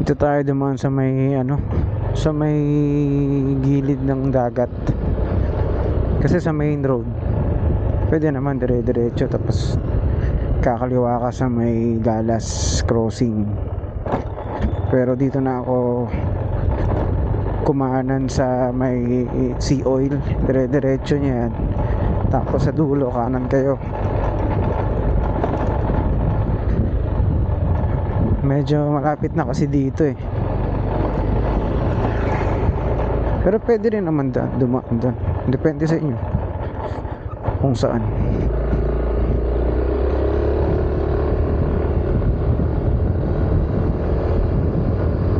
Dito tayo dumaan sa may ano, sa may gilid ng dagat. Kasi sa main road, pwede naman dire-diretso tapos kakaliwa ka sa may Galas crossing. Pero dito na ako kumanan sa may sea oil, dire-diretso niya yan. Tapos sa dulo kanan kayo. Medyo malapit na kasi dito eh. Pero pwede rin naman da, dumaan doon. Depende sa inyo. Kung saan.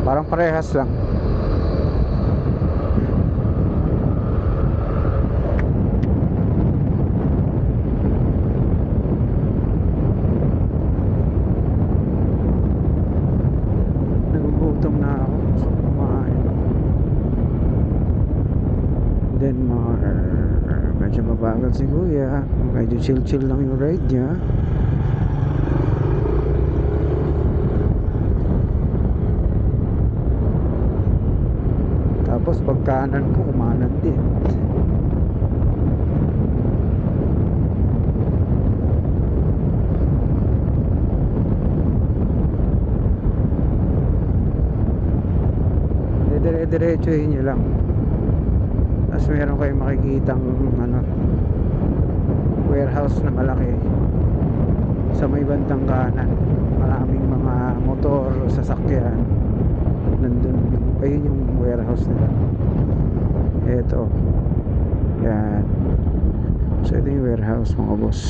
Parang parehas lang. Nagugutom na ako. Gusto ko kumain. Denmark. Medyo mabagal si Kuya. Medyo chill-chill lang yung ride niya. Tapos pag kanan ko, kumanan din. Dire-diretsuhin nyo lang. Tapos meron kayong makikitang ano, warehouse na malaki sa may bandang kanan. Maraming mga motor, sasakyan. Nandun, ayun yung warehouse nila. Eto. Yan. So ito yung warehouse mga boss.